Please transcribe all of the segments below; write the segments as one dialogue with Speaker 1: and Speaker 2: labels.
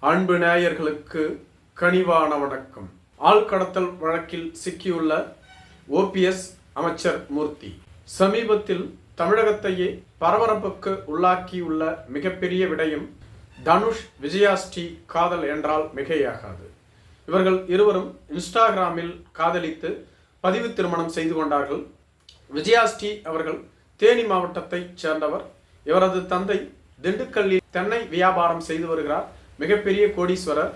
Speaker 1: அன்பு நேயர்களுக்கு கனிவான வணக்கம். ஆள்கடத்தல் வழக்கில் சிக்கியுள்ள ஓபிஎஸ் அமைச்சர் மூர்த்தி. சமீபத்தில் தமிழகத்தையே பரபரப்புக்கு உள்ளாக்கியுள்ள மிகப்பெரிய விடயம் தனுஷ் விஜயாஸ்ரீ காதல் என்றால் மிகையாகாது. இவர்கள் இருவரும் இன்ஸ்டாகிராமில் காதலித்து பதிவு திருமணம் செய்து கொண்டார்கள். விஜயாஸ்ரீ அவர்கள் தேனி மாவட்டத்தைச் சேர்ந்தவர். இவரது தந்தை திண்டுக்கல்லில் தென்னை வியாபாரம் செய்து வருகிறார். மிகப்பெரிய கோடீஸ்வரர்.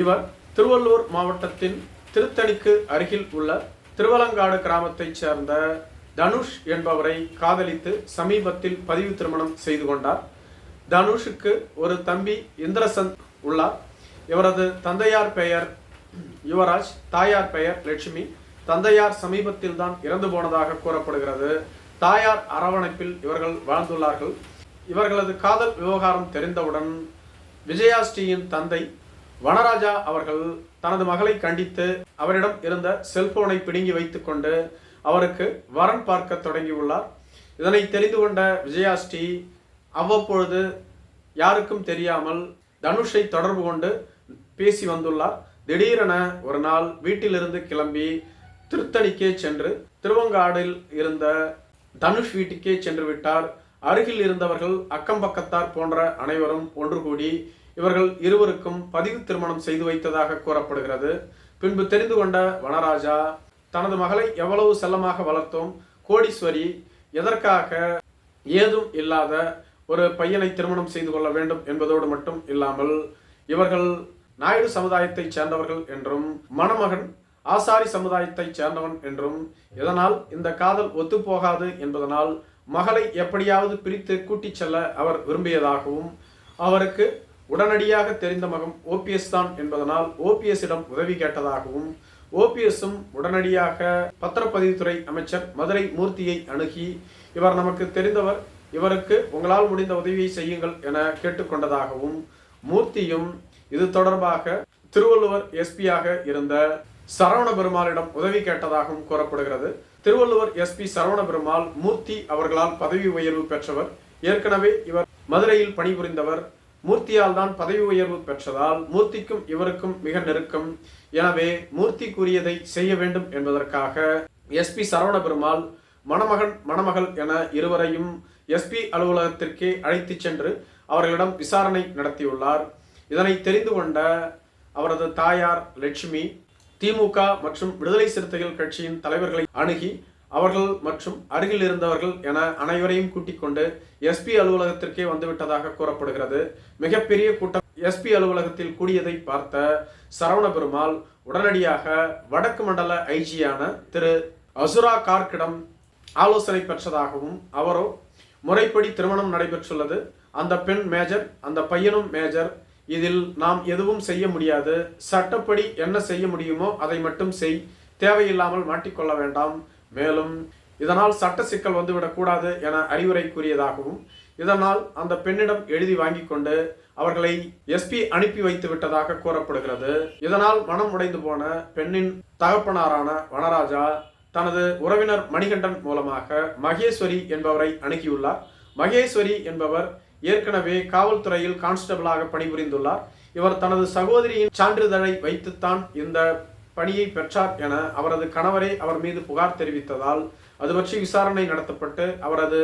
Speaker 1: இவர் திருவள்ளூர் மாவட்டத்தின் திருத்தணிக்கு அருகில் உள்ள திருவலங்காடு கிராமத்தைச் சேர்ந்த தனுஷ் என்பவரை காதலித்து சமீபத்தில் பதிவு திருமணம் செய்து கொண்டார். தனுஷுக்கு ஒரு தம்பி இந்திரசந்த் உள்ளார். இவரது தந்தையார் பெயர் யுவராஜ் தாயார் பெயர் லட்சுமி. தந்தையார் சமீபத்தில் தான் இறந்து போனதாக கூறப்படுகிறது. தாயார் அரவணைப்பில் இவர்கள் வாழ்ந்துள்ளார்கள். இவர்களது காதல் விவகாரம் தெரிந்தவுடன் விஜயாஸ்ரீயின் தந்தை வனராஜா அவர்கள் தனது மகளை கண்டித்து அவரிடம் இருந்த செல்போனை பிடுங்கி வைத்துக்கொண்டு அவருக்கு வரன் பார்க்க தொடங்கியுள்ளார். இதனை தெரிந்து கொண்ட விஜயாஸ்ரீ அவ்வப்பொழுது யாருக்கும் தெரியாமல் தனுஷை தொடர்பு கொண்டு பேசி வந்துள்ளார். திடீரென ஒரு நாள் வீட்டிலிருந்து கிளம்பி திருத்தணிக்கே சென்று திருவங்காடில் இருந்த தனுஷ் வீட்டுக்கே சென்று விட்டார். அருகில் இருந்தவர்கள் அக்கம் பக்கத்தார் போன்ற அனைவரும் ஒன்று கூடி இவர்கள் இருவருக்கும் பதிவு திருமணம் செய்து வைத்ததாக கூறப்படுகிறது. பின்பு தெரிந்து கொண்ட வனராஜா தனது மகளை எவ்வளவு செல்லமாக வளர்த்தோம் கோடீஸ்வரி எதற்காக ஏதும் இல்லாத ஒரு பையனை திருமணம் செய்து கொள்ள வேண்டும் என்பதோடு மட்டும் இல்லாமல் இவர்கள் நாயுடு சமுதாயத்தைச் சேர்ந்தவர்கள் என்றும் மணமகன் ஆசாரி சமுதாயத்தைச் சேர்ந்தவன் என்றும் இதனால் இந்த காதல் ஒத்துப்போகாது என்பதனால் மகளை எப்படியாவது பிரித்து கூட்டிச் செல்ல அவர் விரும்பியதாகவும் அவருக்கு உடனடியாக தெரிந்த மகம் ஓபிஎஸ் தான் என்பதனால் ஓபிஎஸ்ஸிடம் உதவி கேட்டதாகவும் ஓபிஎஸும் உடனடியாக பத்திரப்பதிவுத்துறை அமைச்சர் மதுரை மூர்த்தியை அணுகி இவர் நமக்கு தெரிந்தவர் இவருக்கு உங்களால் முடிந்த உதவியை செய்யுங்கள் என கேட்டுக்கொண்டதாகவும் மூர்த்தியும் இது தொடர்பாக திருவள்ளுவர் எஸ்பியாக இருந்த சரவண பெருமாளிடம் உதவி கேட்டதாகவும் கூறப்படுகிறது. திருவள்ளுவர் எஸ்பி சரவண பெருமாள் மூர்த்தி அவர்களால் பதவி உயர்வு பெற்றவர். ஏற்கனவே இவர் மதுரையில் பணிபுரிந்தவர். மூர்த்தியால் தான் பதவி உயர்வு பெற்றதால் மூர்த்திக்கும் இவருக்கும் மிக நெருக்கம். எனவே மூர்த்தி கூறியதை செய்ய வேண்டும் என்பதற்காக எஸ்பி சரவண பெருமாள் மணமகன் மணமகள் என இருவரையும் எஸ்பி அலுவலகத்திற்கே அழைத்துச் சென்று அவர்களிடம் விசாரணை நடத்தியுள்ளார். இதனை தெரிந்து கொண்ட அவரது தாயார் லட்சுமி திமுக மற்றும் விடுதலை சிறுத்தைகள் கட்சியின் தலைவர்களை அணுகி அவர்கள் மற்றும் அருகில் இருந்தவர்கள் என அனைவரையும் கூட்டிக் கொண்டு எஸ்பி அலுவலகத்திற்கே வந்துவிட்டதாக கூறப்படுகிறது. மிகப்பெரிய கூட்டம் எஸ்பி அலுவலகத்தில் கூடியதை பார்த்த சரவண பெருமாள் உடனடியாக வடக்கு மண்டல ஐஜியான திரு அசுரா கார்க்கிடம் ஆலோசனை பெற்றதாகவும் அவரோ முறைப்படி திருமணம் நடைபெற்றுள்ளது. அந்த பெண் மேஜர் அந்த பையனும் மேஜர் இதில் நாம் எதுவும் செய்ய முடியாது. சட்டப்படி என்ன செய்ய முடியுமோ அதை மட்டும் செய். தேவையில்லாமல் மாட்டிக்கொள்ள வேண்டாம். மேலும் இதனால் சட்ட சிக்கல் வந்துவிடக்கூடாது என அறிவுரை கூறியதாகவும் இதனால் அந்த பெண்ணிடம் எழுதி வாங்கி கொண்டு அவர்களை எஸ்பி அனுப்பி வைத்து விட்டதாக கூறப்படுகிறது. இதனால் மனம் உடைந்து போன பெண்ணின் தகப்பனாரான வனராஜா தனது உறவினர் மணிகண்டன் மூலமாக மகேஸ்வரி என்பவரை அணுகியுள்ளார். மகேஸ்வரி என்பவர் ஏற்கனவே காவல்துறையில் கான்ஸ்டபிளாக பணிபுரிந்துள்ளார். இவர் தனது சகோதரியின் சான்றிதழை வைத்துத்தான் இந்த பணியை பெற்றார் என அவரது கணவரே அவர் மீது புகார் தெரிவித்ததால் அது பற்றி விசாரணை நடத்தப்பட்டு அவரது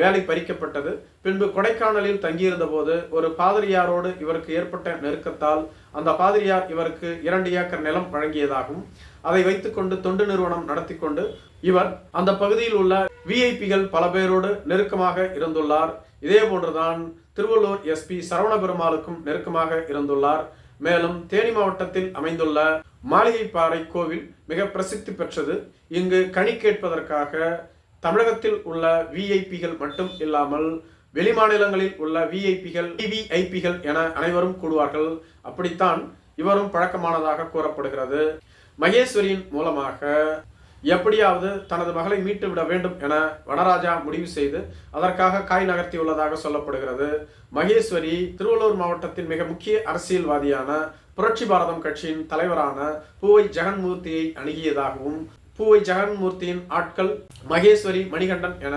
Speaker 1: வேலை பறிக்கப்பட்டது. பின்பு கொடைக்கானலில் தங்கியிருந்த போது ஒரு பாதிரியாரோடு இவருக்கு ஏற்பட்ட நெருக்கத்தால் அந்த பாதிரியார் இவருக்கு இரண்டு ஏக்கர் நிலம் வழங்கியதாகவும் அதை வைத்துக்கொண்டு தொண்டு நிறுவனம் நடத்தி கொண்டு இவர் அந்த பகுதியில் உள்ள விஐபிகள் பல பேரோடு நெருக்கமாக இருந்துள்ளார். இதே போன்றுதான் திருவள்ளூர் எஸ்பி சரவண பெருமாளுக்கும் நெருக்கமாக இருந்துள்ளார். மேலும் தேனி மாவட்டத்தில் அமைந்துள்ள மாளிகைப்பாறை கோவில் மிக பிரசித்தி பெற்றது. இங்கு கனி கேட்பதற்காக தமிழகத்தில் உள்ள விஐபிகள் மட்டும் இல்லாமல் வெளிமாநிலங்களில் உள்ள விஐபிகள் விவிஐபிகள் என அனைவரும் கூடுவார்கள். அப்படித்தான் இவரும் பழக்கமானதாக கூறப்படுகிறது. மகேஸ்வரியின் மூலமாக எப்படியாவது தனது மகளை மீட்டு விட வேண்டும் என வனராஜா முடிவு செய்து அதற்காக காய் நகர்த்தியுள்ளதாக சொல்லப்படுகிறது. மகேஸ்வரி திருவள்ளூர் மாவட்டத்தின் மிக முக்கிய அரசியல்வாதியான புரட்சி பாரதம் கட்சியின் தலைவரான பூவை ஜெகன்மூர்த்தியை அணுகியதாகவும் பூவை ஜெகன்மூர்த்தியின் ஆட்கள் மகேஸ்வரி மணிகண்டன் என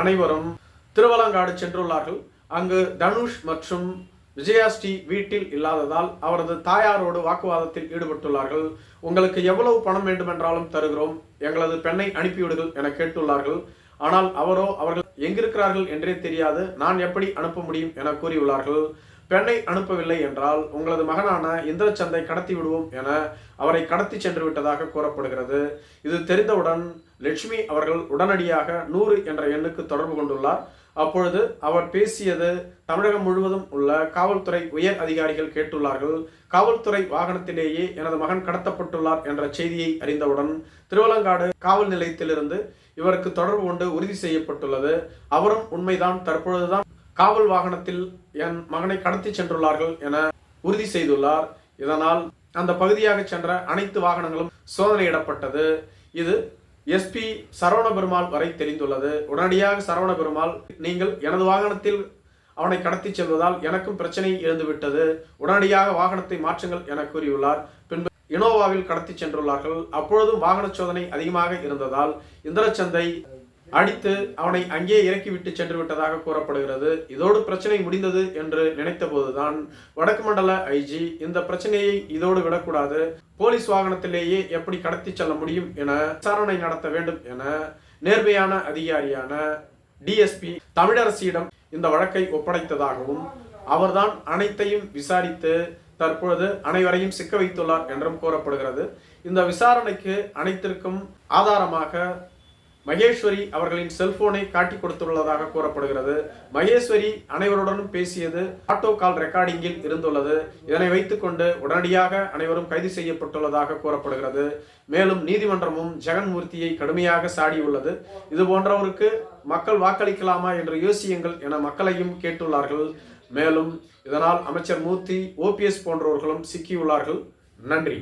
Speaker 1: அனைவரும் திருவலங்காடு சென்றுள்ளார்கள். அங்கு தனுஷ் மற்றும் விஜயாஸ்ரீ வீட்டில் இல்லாததால் அவரது தாயாரோடு வாக்குவாதத்தில் ஈடுபட்டுள்ளார்கள். உங்களுக்கு எவ்வளவு பணம் வேண்டுமென்றாலும் தருகிறோம். எங்களது பெண்ணை அனுப்பிவிடுங்கள் என கேட்டுள்ளார்கள். ஆனால் அவரோ அவர்கள் எங்கிருக்கிறார்கள் என்றே தெரியாது. நான் எப்படி அனுப்ப முடியும் என கூறியுள்ளார்கள். பெண்ணை அனுப்பவில்லை என்றால் உங்களது மகனான இந்திரச்சந்தை கடத்தி விடுவோம் என அவரை கடத்தி சென்று விட்டதாக கூறப்படுகிறது. இது தெரிந்தவுடன் லட்சுமி அவர்கள் உடனடியாக நூறு என்ற எண்ணுக்கு தொடர்பு கொண்டுள்ளார். அப்பொழுது அவர் பேசியது தமிழகம் முழுவதும் உள்ள காவல்துறை உயர் அதிகாரிகள் கேட்டுள்ளார்கள். காவல்துறை வாகனத்திலேயே எனது மகன் கடத்தப்பட்டுள்ளார் என்ற செய்தியை அறிந்தவுடன் திருவலங்காடு காவல் நிலையத்திலிருந்து இவருக்கு தொடர்பு கொண்டு உறுதி செய்யப்பட்டுள்ளது. அவரும் உண்மைதான் தற்பொழுதுதான் காவல் வாகனத்தில் என் மகனை கடத்தி சென்றுள்ளார்கள் என உறுதி செய்துள்ளார். இதனால் அந்த பகுதியாக சென்ற அனைத்து வாகனங்களும் சோதனையிடப்பட்டது. இது எஸ்பி சரவண பெருமாள் வரை தெரிந்துள்ளது. உடனடியாக சரவண பெருமாள் நீங்கள் எனது வாகனத்தில் அவனை கடத்தி செல்வதால் எனக்கும் பிரச்சனை எழுந்துவிட்டது. உடனடியாக வாகனத்தை மாற்றுங்கள் என கூறியுள்ளார். பின்பு இனோவாவில் கடத்தி சென்றுள்ளார்கள். அப்பொழுதும் வாகன சோதனை அதிகமாக இருந்ததால் இந்திரச்சந்தை அடித்து அவனை அங்கே இறக்கிவிட்டு சென்று விட்டதாக கூறப்படுகிறது. இதோடு பிரச்சனை முடிந்தது என்று நினைத்த போதுதான் வடக்கு மண்டல ஐஜி இந்த பிரச்சனையை இதோடு விடக்கூடாது. போலீஸ் வாகனத்திலேயே எப்படி கடத்தி செல்ல முடியும் என விசாரணை நடத்த வேண்டும் என நேர்மையான அதிகாரியான டிஎஸ்பி தமிழரசியிடம் இந்த வழக்கை ஒப்படைத்ததாகவும் அவர்தான் அனைத்தையும் விசாரித்து தற்பொழுது அனைவரையும் சிக்க வைத்துள்ளார் என்றும் கூறப்படுகிறது. இந்த விசாரணைக்கு அனைத்திற்கும் ஆதாரமாக மகேஸ்வரி அவர்களின் செல்போனை காட்டி கொடுத்துள்ளதாக கூறப்படுகிறது. மகேஸ்வரி அனைவருடனும் பேசியது ஆட்டோ கால் ரெக்கார்டிங்கில் இருந்துள்ளது. இதனை வைத்துக்கொண்டு உடனடியாக அனைவரும் கைது செய்யப்பட்டுள்ளதாக கூறப்படுகிறது. மேலும் நீதிமன்றமும் ஜெகன்மூர்த்தியை கடுமையாக சாடியுள்ளது. இது போன்றவருக்கு மக்கள் வாக்களிக்கலாமா என்று யோசியுங்கள் என மக்களையும் கேட்டுள்ளார்கள். மேலும் இதனால் அமைச்சர் மூர்த்தி ஓபிஎஸ் போன்றவர்களும் சிக்கியுள்ளார்கள். நன்றி.